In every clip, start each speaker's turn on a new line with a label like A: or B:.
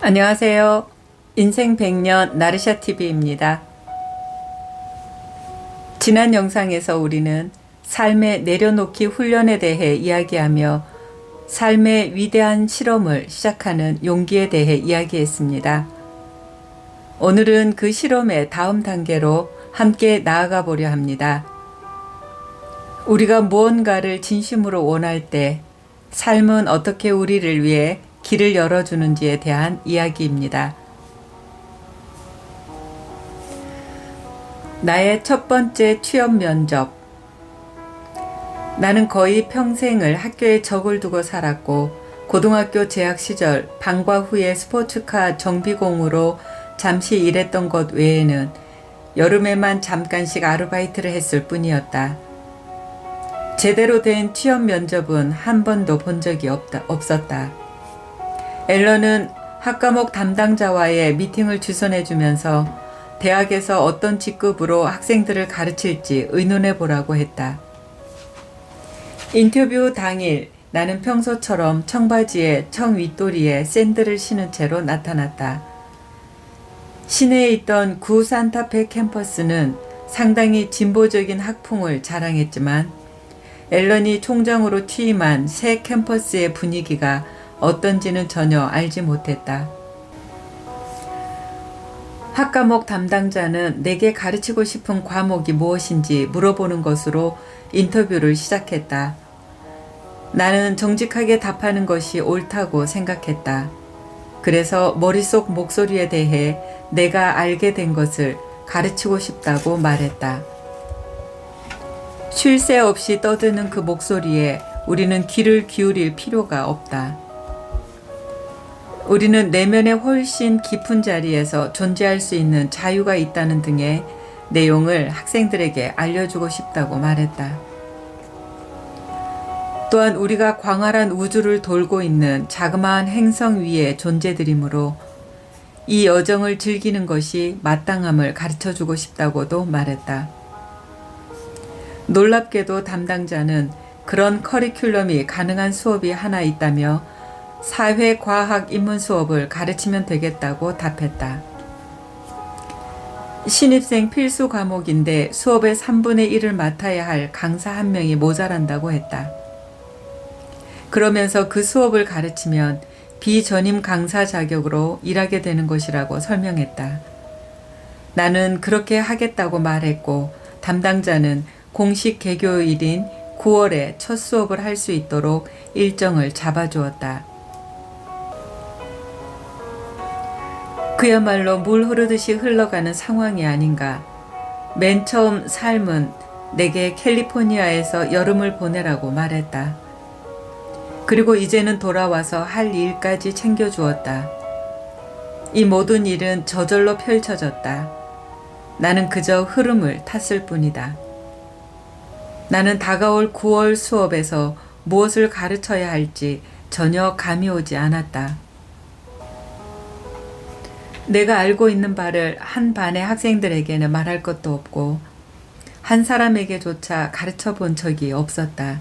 A: 안녕하세요. 인생 100년 나르샤 TV입니다. 지난 영상에서 우리는 삶의 내려놓기 훈련에 대해 이야기하며 삶의 위대한 실험을 시작하는 용기에 대해 이야기했습니다. 오늘은 그 실험의 다음 단계로 함께 나아가 보려 합니다. 우리가 무언가를 진심으로 원할 때 삶은 어떻게 우리를 위해 길을 열어주는지에 대한 이야기입니다. 나의 첫 번째 취업 면접. 나는 거의 평생을 학교에 적을 두고 살았고, 고등학교 재학 시절 방과 후에 스포츠카 정비공으로 잠시 일했던 것 외에는 여름에만 잠깐씩 아르바이트를 했을 뿐이었다. 제대로 된 취업 면접은 한 번도 본 적이 없다, 없었다. 앨런은 학과목 담당자와의 미팅을 주선해 주면서 대학에서 어떤 직급으로 학생들을 가르칠지 의논해 보라고 했다. 인터뷰 당일 나는 평소처럼 청바지에 청 윗도리에 샌들을 신은 채로 나타났다. 시내에 있던 구 산타페 캠퍼스는 상당히 진보적인 학풍을 자랑했지만 앨런이 총장으로 취임한 새 캠퍼스의 분위기가 어떤지는 전혀 알지 못했다. 학과목 담당자는 내게 가르치고 싶은 과목이 무엇인지 물어보는 것으로 인터뷰를 시작했다. 나는 정직하게 답하는 것이 옳다고 생각했다. 그래서 머릿속 목소리에 대해 내가 알게 된 것을 가르치고 싶다고 말했다. 쉴 새 없이 떠드는 그 목소리에 우리는 귀를 기울일 필요가 없다. 우리는 내면의 훨씬 깊은 자리에서 존재할 수 있는 자유가 있다는 등의 내용을 학생들에게 알려주고 싶다고 말했다. 또한 우리가 광활한 우주를 돌고 있는 자그마한 행성 위의 존재들이므로 이 여정을 즐기는 것이 마땅함을 가르쳐 주고 싶다고도 말했다. 놀랍게도 담당자는 그런 커리큘럼이 가능한 수업이 하나 있다며 사회과학 입문 수업을 가르치면 되겠다고 답했다. 신입생 필수 과목인데 수업의 3분의 1을 맡아야 할 강사 한 명이 모자란다고 했다. 그러면서 그 수업을 가르치면 비전임 강사 자격으로 일하게 되는 것이라고 설명했다. 나는 그렇게 하겠다고 말했고 담당자는 공식 개교일인 9월에 첫 수업을 할 수 있도록 일정을 잡아주었다. 그야말로 물 흐르듯이 흘러가는 상황이 아닌가. 맨 처음 삶은 내게 캘리포니아에서 여름을 보내라고 말했다. 그리고 이제는 돌아와서 할 일까지 챙겨주었다. 이 모든 일은 저절로 펼쳐졌다. 나는 그저 흐름을 탔을 뿐이다. 나는 다가올 9월 수업에서 무엇을 가르쳐야 할지 전혀 감이 오지 않았다. 내가 알고 있는 바를 한 반의 학생들에게는 말할 것도 없고 한 사람에게조차 가르쳐 본 적이 없었다.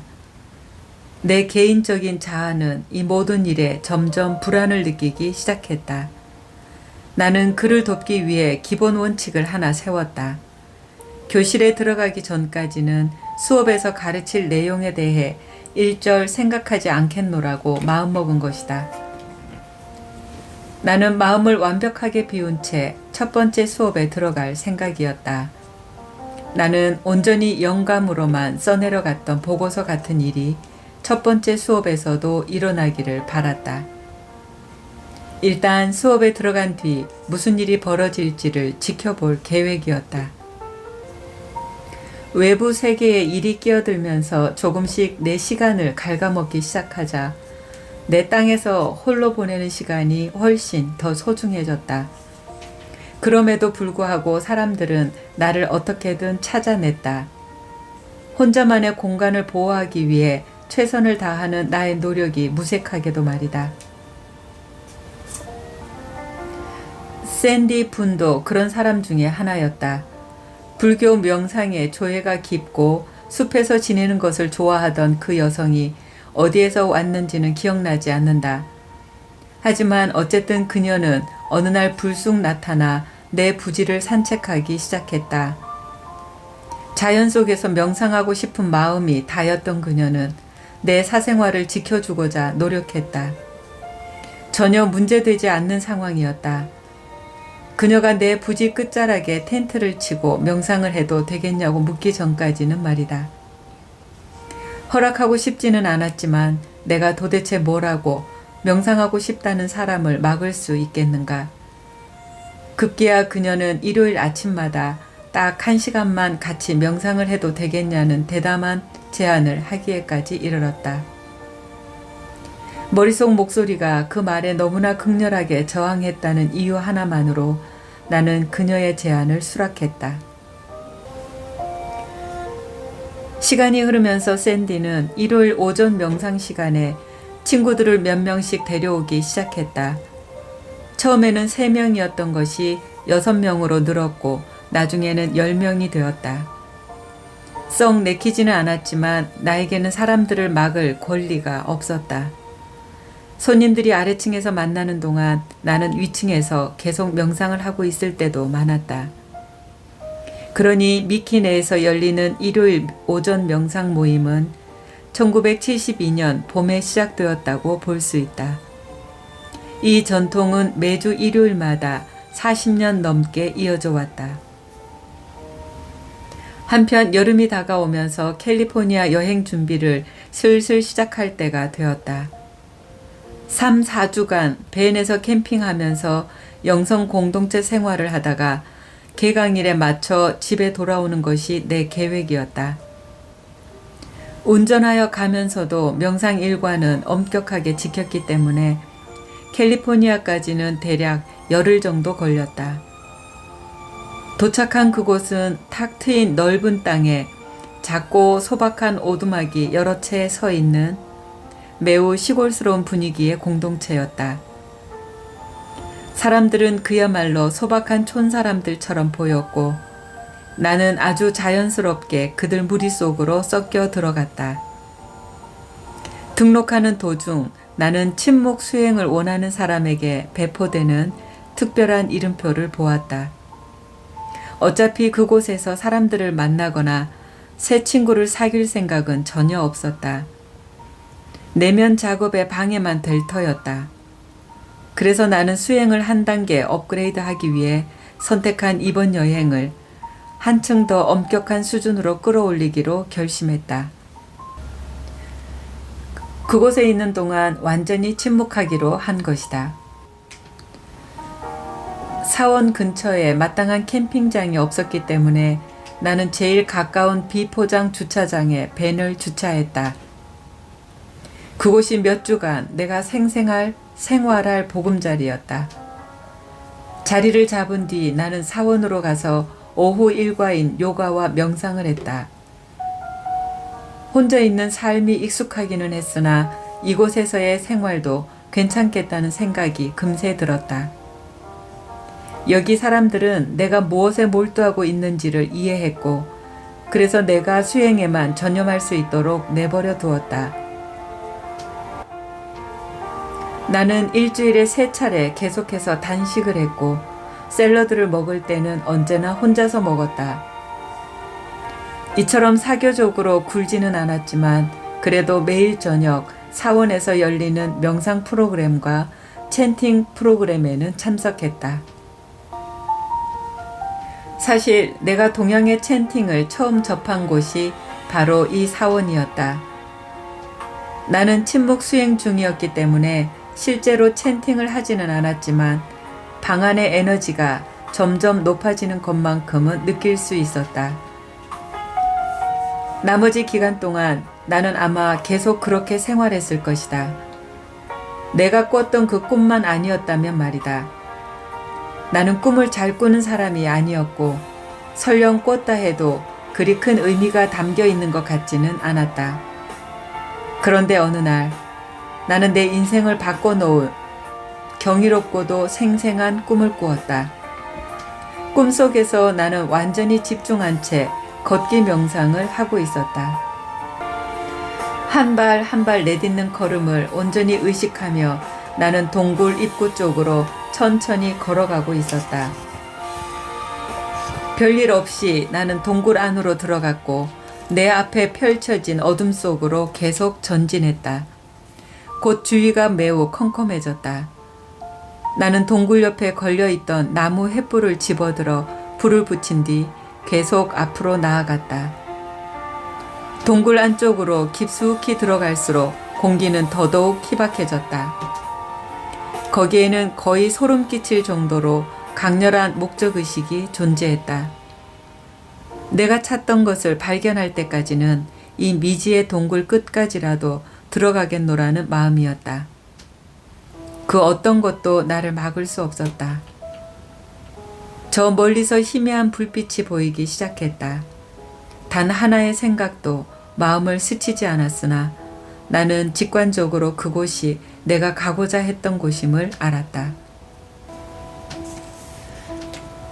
A: 내 개인적인 자아는 이 모든 일에 점점 불안을 느끼기 시작했다. 나는 그를 돕기 위해 기본 원칙을 하나 세웠다. 교실에 들어가기 전까지는 수업에서 가르칠 내용에 대해 일절 생각하지 않겠노라고 마음먹은 것이다. 나는 마음을 완벽하게 비운 채 첫 번째 수업에 들어갈 생각이었다. 나는 온전히 영감으로만 써내려 갔던 보고서 같은 일이 첫 번째 수업에서도 일어나기를 바랐다. 일단 수업에 들어간 뒤 무슨 일이 벌어질지를 지켜볼 계획이었다. 외부 세계에 일이 끼어들면서 조금씩 내 시간을 갉아먹기 시작하자 내 땅에서 홀로 보내는 시간이 훨씬 더 소중해졌다. 그럼에도 불구하고 사람들은 나를 어떻게든 찾아냈다. 혼자만의 공간을 보호하기 위해 최선을 다하는 나의 노력이 무색하게도 말이다. 샌디 분도 그런 사람 중에 하나였다. 불교 명상에 조예가 깊고 숲에서 지내는 것을 좋아하던 그 여성이 어디에서 왔는지는 기억나지 않는다. 하지만 어쨌든 그녀는 어느 날 불쑥 나타나 내 부지를 산책하기 시작했다. 자연 속에서 명상하고 싶은 마음이 다였던 그녀는 내 사생활을 지켜주고자 노력했다. 전혀 문제되지 않는 상황이었다. 그녀가 내 부지 끝자락에 텐트를 치고 명상을 해도 되겠냐고 묻기 전까지는 말이다. 허락하고 싶지는 않았지만 내가 도대체 뭐라고 명상하고 싶다는 사람을 막을 수 있겠는가? 급기야 그녀는 일요일 아침마다 딱 한 시간만 같이 명상을 해도 되겠냐는 대담한 제안을 하기에까지 이르렀다. 머릿속 목소리가 그 말에 너무나 극렬하게 저항했다는 이유 하나만으로 나는 그녀의 제안을 수락했다. 시간이 흐르면서 샌디는 일요일 오전 명상 시간에 친구들을 몇 명씩 데려오기 시작했다. 처음에는 3명이었던 것이 6명으로 늘었고 나중에는 10명이 되었다. 썩 내키지는 않았지만 나에게는 사람들을 막을 권리가 없었다. 손님들이 아래층에서 만나는 동안 나는 위층에서 계속 명상을 하고 있을 때도 많았다. 그러니 미키 내에서 열리는 일요일 오전 명상 모임은 1972년 봄에 시작되었다고 볼 수 있다. 이 전통은 매주 일요일마다 40년 넘게 이어져 왔다. 한편 여름이 다가오면서 캘리포니아 여행 준비를 슬슬 시작할 때가 되었다. 3, 4주간 벤에서 캠핑하면서 영성 공동체 생활을 하다가 개강일에 맞춰 집에 돌아오는 것이 내 계획이었다. 운전하여 가면서도 명상 일과는 엄격하게 지켰기 때문에 캘리포니아까지는 대략 열흘 정도 걸렸다. 도착한 그곳은 탁 트인 넓은 땅에 작고 소박한 오두막이 여러 채 서 있는 매우 시골스러운 분위기의 공동체였다. 사람들은 그야말로 소박한 촌사람들처럼 보였고 나는 아주 자연스럽게 그들 무리 속으로 섞여 들어갔다. 등록하는 도중 나는 침묵 수행을 원하는 사람에게 배포되는 특별한 이름표를 보았다. 어차피 그곳에서 사람들을 만나거나 새 친구를 사귈 생각은 전혀 없었다. 내면 작업에 방해만 될 터였다. 그래서 나는 수행을 한 단계 업그레이드 하기 위해 선택한 이번 여행을 한층 더 엄격한 수준으로 끌어올리기로 결심했다. 그곳에 있는 동안 완전히 침묵하기로 한 것이다. 사원 근처에 마땅한 캠핑장이 없었기 때문에 나는 제일 가까운 비포장 주차장에 벤을 주차했다. 그곳이 몇 주간 내가 생생할 생활할 보금자리였다. 자리를 잡은 뒤 나는 사원으로 가서 오후 일과인 요가와 명상을 했다. 혼자 있는 삶이 익숙하기는 했으나 이곳에서의 생활도 괜찮겠다는 생각이 금세 들었다. 여기 사람들은 내가 무엇에 몰두하고 있는지를 이해했고, 그래서 내가 수행에만 전념할 수 있도록 내버려 두었다. 나는 일주일에 세 차례 계속해서 단식을 했고, 샐러드를 먹을 때는 언제나 혼자서 먹었다. 이처럼 사교적으로 굴지는 않았지만, 그래도 매일 저녁 사원에서 열리는 명상 프로그램과 챈팅 프로그램에는 참석했다. 사실 내가 동양의 챈팅을 처음 접한 곳이 바로 이 사원이었다. 나는 침묵 수행 중이었기 때문에 실제로 챈팅을 하지는 않았지만 방 안의 에너지가 점점 높아지는 것만큼은 느낄 수 있었다. 나머지 기간 동안 나는 아마 계속 그렇게 생활했을 것이다. 내가 꿨던 그 꿈만 아니었다면 말이다. 나는 꿈을 잘 꾸는 사람이 아니었고 설령 꿨다 해도 그리 큰 의미가 담겨 있는 것 같지는 않았다. 그런데 어느 날 나는 내 인생을 바꿔놓을 경이롭고도 생생한 꿈을 꾸었다. 꿈 속에서 나는 완전히 집중한 채 걷기 명상을 하고 있었다. 한 발 한 발 내딛는 걸음을 온전히 의식하며 나는 동굴 입구 쪽으로 천천히 걸어가고 있었다. 별일 없이 나는 동굴 안으로 들어갔고 내 앞에 펼쳐진 어둠 속으로 계속 전진했다. 곧 주위가 매우 컴컴해졌다. 나는 동굴 옆에 걸려있던 나무 횃불을 집어들어 불을 붙인 뒤 계속 앞으로 나아갔다. 동굴 안쪽으로 깊숙이 들어갈수록 공기는 더더욱 희박해졌다. 거기에는 거의 소름 끼칠 정도로 강렬한 목적의식이 존재했다. 내가 찾던 것을 발견할 때까지는 이 미지의 동굴 끝까지라도 들어가겠노라는 마음이었다. 그 어떤 것도 나를 막을 수 없었다. 저 멀리서 희미한 불빛이 보이기 시작했다. 단 하나의 생각도 마음을 스치지 않았으나 나는 직관적으로 그곳이 내가 가고자 했던 곳임을 알았다.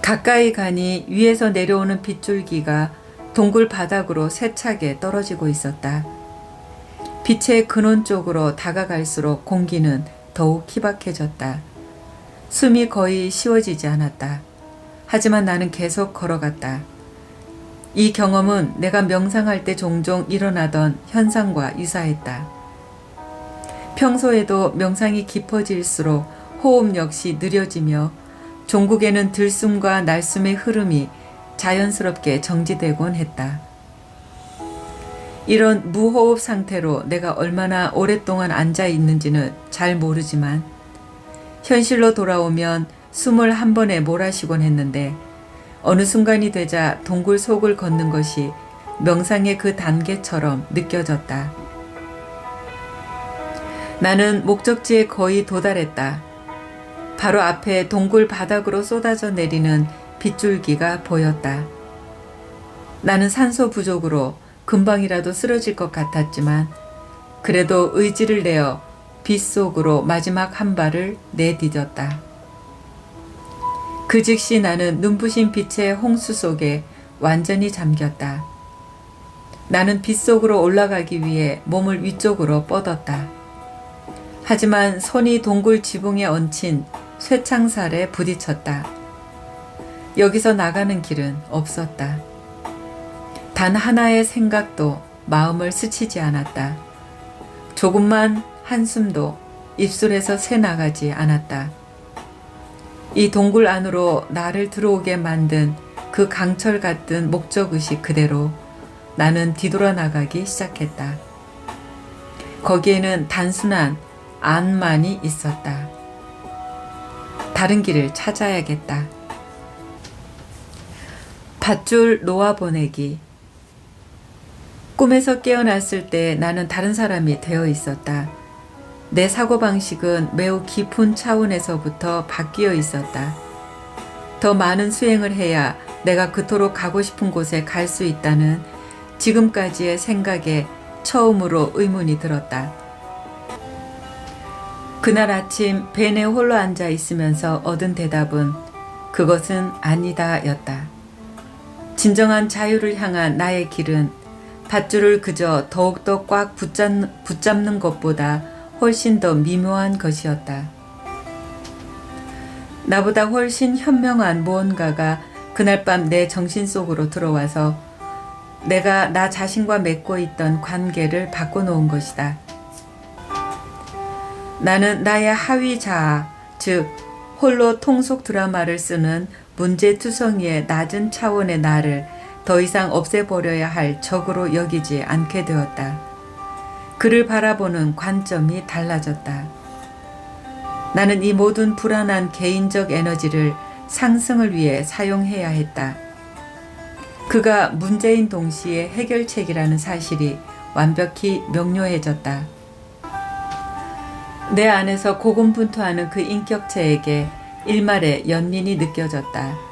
A: 가까이 가니 위에서 내려오는 빗줄기가 동굴 바닥으로 세차게 떨어지고 있었다. 빛의 근원 쪽으로 다가갈수록 공기는 더욱 희박해졌다. 숨이 거의 쉬워지지 않았다. 하지만 나는 계속 걸어갔다. 이 경험은 내가 명상할 때 종종 일어나던 현상과 유사했다. 평소에도 명상이 깊어질수록 호흡 역시 느려지며 종국에는 들숨과 날숨의 흐름이 자연스럽게 정지되곤 했다. 이런 무호흡 상태로 내가 얼마나 오랫동안 앉아 있는지는 잘 모르지만 현실로 돌아오면 숨을 한 번에 몰아쉬곤 했는데 어느 순간이 되자 동굴 속을 걷는 것이 명상의 그 단계처럼 느껴졌다. 나는 목적지에 거의 도달했다. 바로 앞에 동굴 바닥으로 쏟아져 내리는 빗줄기가 보였다. 나는 산소 부족으로 금방이라도 쓰러질 것 같았지만 그래도 의지를 내어 빛 속으로 마지막 한 발을 내디뎠다. 그 즉시 나는 눈부신 빛의 홍수 속에 완전히 잠겼다. 나는 빛 속으로 올라가기 위해 몸을 위쪽으로 뻗었다. 하지만 손이 동굴 지붕에 얹힌 쇠창살에 부딪혔다. 여기서 나가는 길은 없었다. 단 하나의 생각도 마음을 스치지 않았다. 조금만 한숨도 입술에서 새 나가지 않았다. 이 동굴 안으로 나를 들어오게 만든 그 강철 같은 목적의식 그대로 나는 뒤돌아 나가기 시작했다. 거기에는 단순한 안만이 있었다. 다른 길을 찾아야겠다. 밧줄 놓아 보내기. 꿈에서 깨어났을 때 나는 다른 사람이 되어 있었다. 내 사고방식은 매우 깊은 차원에서부터 바뀌어 있었다. 더 많은 수행을 해야 내가 그토록 가고 싶은 곳에 갈 수 있다는 지금까지의 생각에 처음으로 의문이 들었다. 그날 아침 벤에 홀로 앉아 있으면서 얻은 대답은 그것은 아니다 였다. 진정한 자유를 향한 나의 길은 밧줄을 그저 더욱더 꽉 붙잡, 붙잡는 것보다 훨씬 더 미묘한 것이었다. 나보다 훨씬 현명한 무언가가 그날 밤 내 정신 속으로 들어와서 내가 나 자신과 맺고 있던 관계를 바꿔놓은 것이다. 나는 나의 하위 자아, 즉, 홀로 통속 드라마를 쓰는 문제투성이의 낮은 차원의 나를 더 이상 없애버려야 할 적으로 여기지 않게 되었다. 그를 바라보는 관점이 달라졌다. 나는 이 모든 불안한 개인적 에너지를 상승을 위해 사용해야 했다. 그가 문제인 동시에 해결책이라는 사실이 완벽히 명료해졌다. 내 안에서 고군분투하는 그 인격체에게 일말의 연민이 느껴졌다.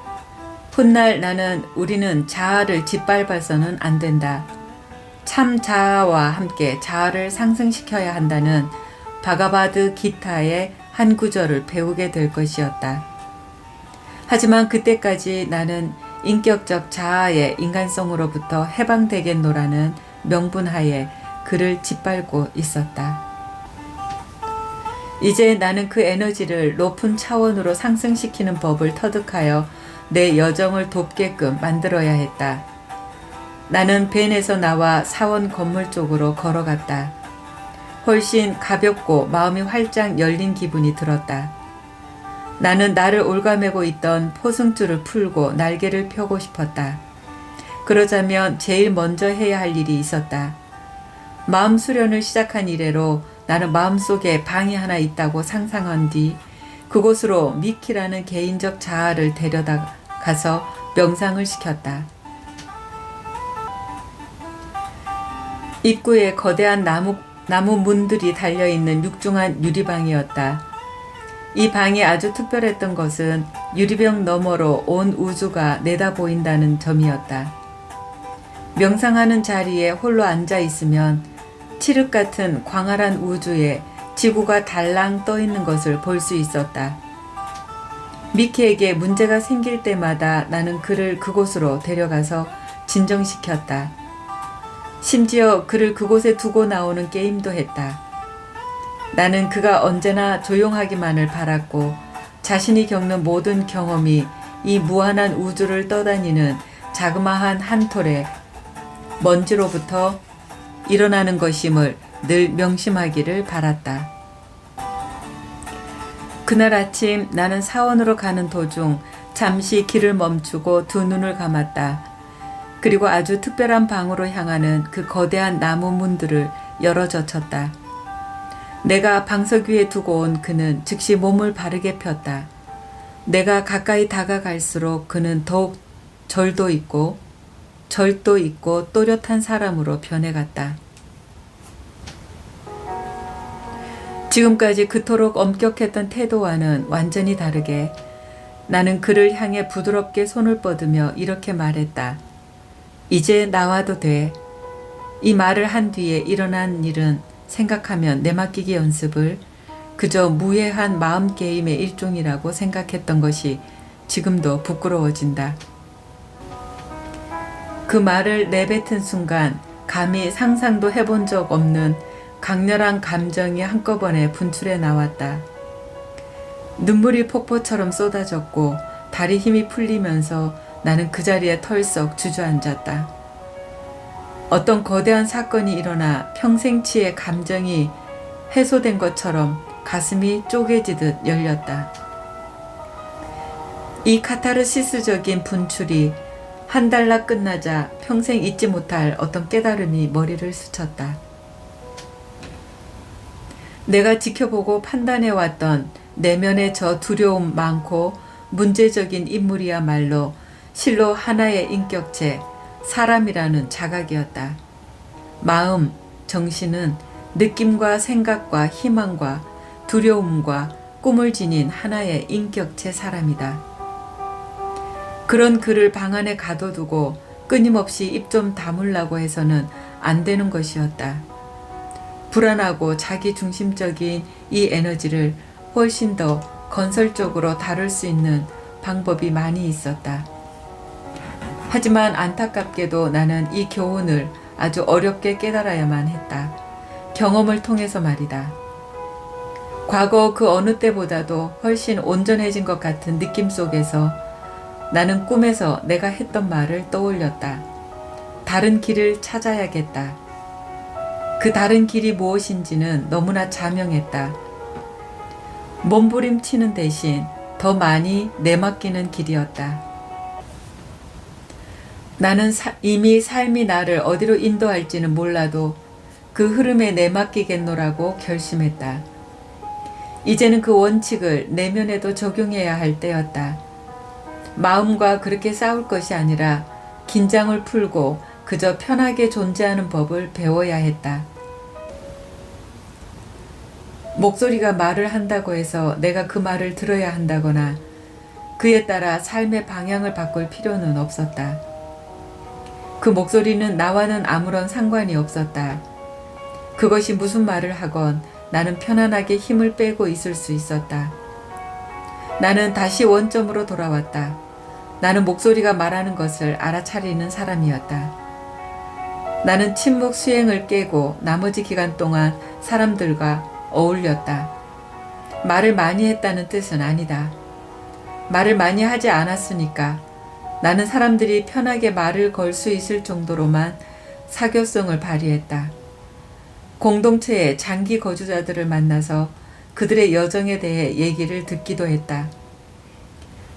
A: 훗날 나는 우리는 자아를 짓밟아서는 안 된다. 참 자아와 함께 자아를 상승시켜야 한다는 바가바드 기타의 한 구절을 배우게 될 것이었다. 하지만 그때까지 나는 인격적 자아의 인간성으로부터 해방되겠노라는 명분하에 그를 짓밟고 있었다. 이제 나는 그 에너지를 높은 차원으로 상승시키는 법을 터득하여 내 여정을 돕게끔 만들어야 했다. 나는 벤에서 나와 사원 건물 쪽으로 걸어갔다. 훨씬 가볍고 마음이 활짝 열린 기분이 들었다. 나는 나를 올가매고 있던 포승줄을 풀고 날개를 펴고 싶었다. 그러자면 제일 먼저 해야 할 일이 있었다. 마음 수련을 시작한 이래로 나는 마음속에 방이 하나 있다고 상상한 뒤 그곳으로 미키라는 개인적 자아를 데려다 가서 명상을 시켰다. 입구에 거대한 나무, 나무 문들이 달려있는 육중한 유리방이었다. 이 방이 아주 특별했던 것은 유리병 너머로 온 우주가 내다 보인다는 점이었다. 명상하는 자리에 홀로 앉아 있으면 칠흑 같은 광활한 우주에 지구가 달랑 떠 있는 것을 볼 수 있었다. 미키에게 문제가 생길 때마다 나는 그를 그곳으로 데려가서 진정시켰다. 심지어 그를 그곳에 두고 나오는 게임도 했다. 나는 그가 언제나 조용하기만을 바랐고 자신이 겪는 모든 경험이 이 무한한 우주를 떠다니는 자그마한 한 톨의 먼지로부터 일어나는 것임을 늘 명심하기를 바랐다. 그날 아침 나는 사원으로 가는 도중 잠시 길을 멈추고 두 눈을 감았다. 그리고 아주 특별한 방으로 향하는 그 거대한 나무 문들을 열어 젖혔다. 내가 방석 위에 두고 온 그는 즉시 몸을 바르게 폈다. 내가 가까이 다가갈수록 그는 더욱 절도 있고 절도 있고 또렷한 사람으로 변해갔다. 지금까지 그토록 엄격했던 태도와는 완전히 다르게 나는 그를 향해 부드럽게 손을 뻗으며 이렇게 말했다. 이제 나와도 돼. 이 말을 한 뒤에 일어난 일은 생각하면 내맡기기 연습을 그저 무해한 마음 게임의 일종이라고 생각했던 것이 지금도 부끄러워진다. 그 말을 내뱉은 순간 감히 상상도 해본 적 없는 강렬한 감정이 한꺼번에 분출해 나왔다. 눈물이 폭포처럼 쏟아졌고 다리 힘이 풀리면서 나는 그 자리에 털썩 주저앉았다. 어떤 거대한 사건이 일어나 평생치의 감정이 해소된 것처럼 가슴이 쪼개지듯 열렸다. 이 카타르시스적인 분출이 한 달나 끝나자 평생 잊지 못할 어떤 깨달음이 머리를 스쳤다. 내가 지켜보고 판단해 왔던 내면의 저 두려움 많고 문제적인 인물이야말로 실로 하나의 인격체, 사람이라는 자각이었다. 마음, 정신은 느낌과 생각과 희망과 두려움과 꿈을 지닌 하나의 인격체 사람이다. 그런 그를 방 안에 가둬두고 끊임없이 입 좀 다물라고 해서는 안 되는 것이었다. 불안하고 자기 중심적인 이 에너지를 훨씬 더 건설적으로 다룰 수 있는 방법이 많이 있었다. 하지만 안타깝게도 나는 이 교훈을 아주 어렵게 깨달아야만 했다. 경험을 통해서 말이다. 과거 그 어느 때보다도 훨씬 온전해진 것 같은 느낌 속에서 나는 꿈에서 내가 했던 말을 떠올렸다. 다른 길을 찾아야겠다. 그 다른 길이 무엇인지는 너무나 자명했다. 몸부림치는 대신 더 많이 내맡기는 길이었다. 나는 사, 이미 삶이 나를 어디로 인도할지는 몰라도 그 흐름에 내맡기겠노라고 결심했다. 이제는 그 원칙을 내면에도 적용해야 할 때였다. 마음과 그렇게 싸울 것이 아니라 긴장을 풀고 그저 편하게 존재하는 법을 배워야 했다. 목소리가 말을 한다고 해서 내가 그 말을 들어야 한다거나 그에 따라 삶의 방향을 바꿀 필요는 없었다. 그 목소리는 나와는 아무런 상관이 없었다. 그것이 무슨 말을 하건 나는 편안하게 힘을 빼고 있을 수 있었다. 나는 다시 원점으로 돌아왔다. 나는 목소리가 말하는 것을 알아차리는 사람이었다. 나는 침묵 수행을 깨고 나머지 기간 동안 사람들과 어울렸다. 말을 많이 했다는 뜻은 아니다. 말을 많이 하지 않았으니까 나는 사람들이 편하게 말을 걸 수 있을 정도로만 사교성을 발휘했다. 공동체의 장기 거주자들을 만나서 그들의 여정에 대해 얘기를 듣기도 했다.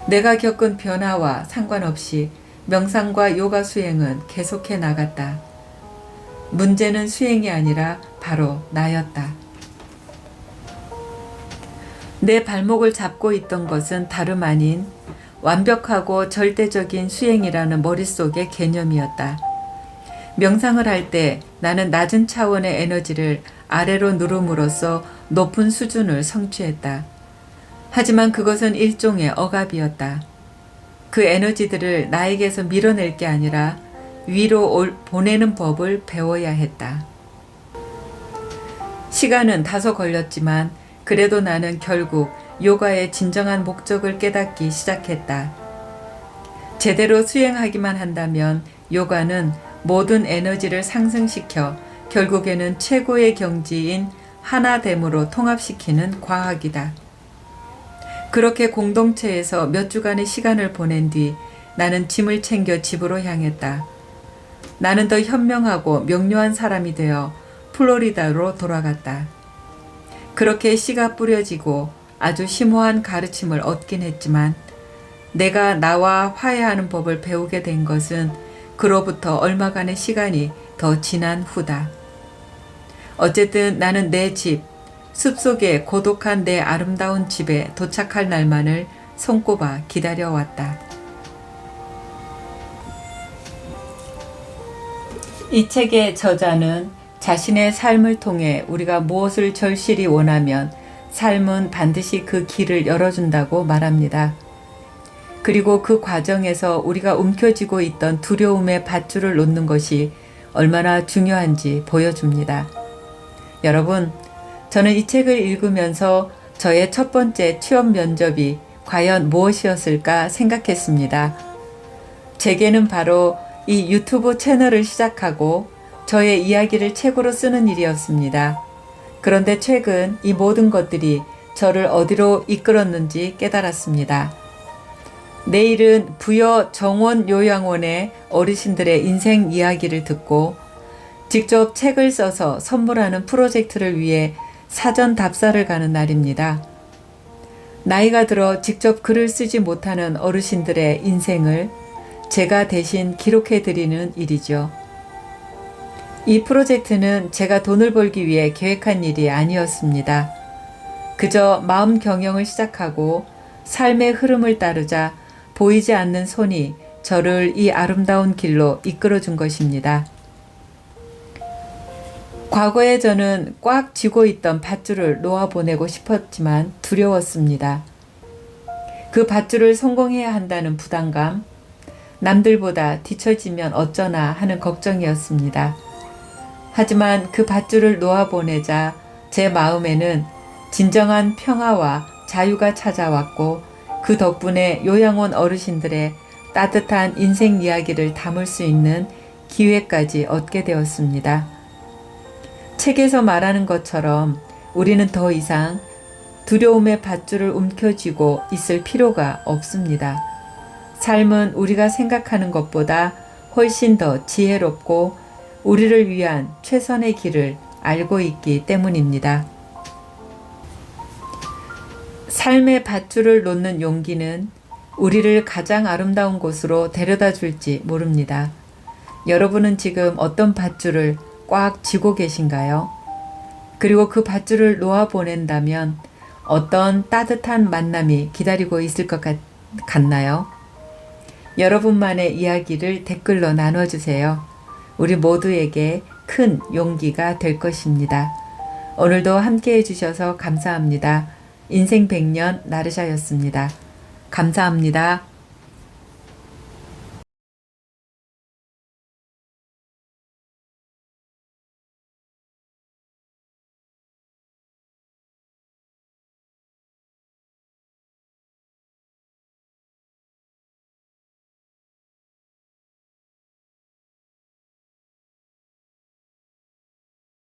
A: 내가 겪은 변화와 상관없이 명상과 요가 수행은 계속해 나갔다. 문제는 수행이 아니라 바로 나였다. 내 발목을 잡고 있던 것은 다름 아닌 완벽하고 절대적인 수행이라는 머릿속의 개념이었다. 명상을 할 때 나는 낮은 차원의 에너지를 아래로 누름으로써 높은 수준을 성취했다. 하지만 그것은 일종의 억압이었다. 그 에너지들을 나에게서 밀어낼 게 아니라 위로 올, 보내는 법을 배워야 했다. 시간은 다소 걸렸지만 그래도 나는 결국 요가의 진정한 목적을 깨닫기 시작했다. 제대로 수행하기만 한다면 요가는 모든 에너지를 상승시켜 결국에는 최고의 경지인 하나됨으로 통합시키는 과학이다. 그렇게 공동체에서 몇 주간의 시간을 보낸 뒤 나는 짐을 챙겨 집으로 향했다. 나는 더 현명하고 명료한 사람이 되어 플로리다로 돌아갔다. 그렇게 씨가 뿌려지고 아주 심오한 가르침을 얻긴 했지만 내가 나와 화해하는 법을 배우게 된 것은 그로부터 얼마간의 시간이 더 지난 후다. 어쨌든 나는 내 집, 숲속의 고독한 내 아름다운 집에 도착할 날만을 손꼽아 기다려왔다. 이 책의 저자는 자신의 삶을 통해 우리가 무엇을 절실히 원하면 삶은 반드시 그 길을 열어준다고 말합니다. 그리고 그 과정에서 우리가 움켜쥐고 있던 두려움의 밧줄을 놓는 것이 얼마나 중요한지 보여줍니다. 여러분, 저는 이 책을 읽으면서 저의 첫 번째 취업 면접이 과연 무엇이었을까 생각했습니다. 제게는 바로 이 유튜브 채널을 시작하고 저의 이야기를 책으로 쓰는 일이었습니다. 그런데 최근 이 모든 것들이 저를 어디로 이끌었는지 깨달았습니다. 내일은 부여 정원 요양원의 어르신들의 인생 이야기를 듣고 직접 책을 써서 선물하는 프로젝트를 위해 사전 답사를 가는 날입니다. 나이가 들어 직접 글을 쓰지 못하는 어르신들의 인생을 제가 대신 기록해 드리는 일이죠. 이 프로젝트는 제가 돈을 벌기 위해 계획한 일이 아니었습니다. 그저 마음 경영을 시작하고 삶의 흐름을 따르자 보이지 않는 손이 저를 이 아름다운 길로 이끌어 준 것입니다. 과거에 저는 꽉 쥐고 있던 밧줄을 놓아보내고 싶었지만 두려웠습니다. 그 밧줄을 성공해야 한다는 부담감, 남들보다 뒤처지면 어쩌나 하는 걱정이었습니다. 하지만 그 밧줄을 놓아보내자 제 마음에는 진정한 평화와 자유가 찾아왔고 그 덕분에 요양원 어르신들의 따뜻한 인생 이야기를 담을 수 있는 기회까지 얻게 되었습니다. 책에서 말하는 것처럼 우리는 더 이상 두려움의 밧줄을 움켜쥐고 있을 필요가 없습니다. 삶은 우리가 생각하는 것보다 훨씬 더 지혜롭고 우리를 위한 최선의 길을 알고 있기 때문입니다. 삶의 밧줄을 놓는 용기는 우리를 가장 아름다운 곳으로 데려다 줄지 모릅니다. 여러분은 지금 어떤 밧줄을 꽉 쥐고 계신가요? 그리고 그 밧줄을 놓아 보낸다면 어떤 따뜻한 만남이 기다리고 있을 것 같, 같나요? 여러분만의 이야기를 댓글로 나눠주세요. 우리 모두에게 큰 용기가 될 것입니다. 오늘도 함께 해주셔서 감사합니다. 인생 100년 나르샤였습니다. 감사합니다.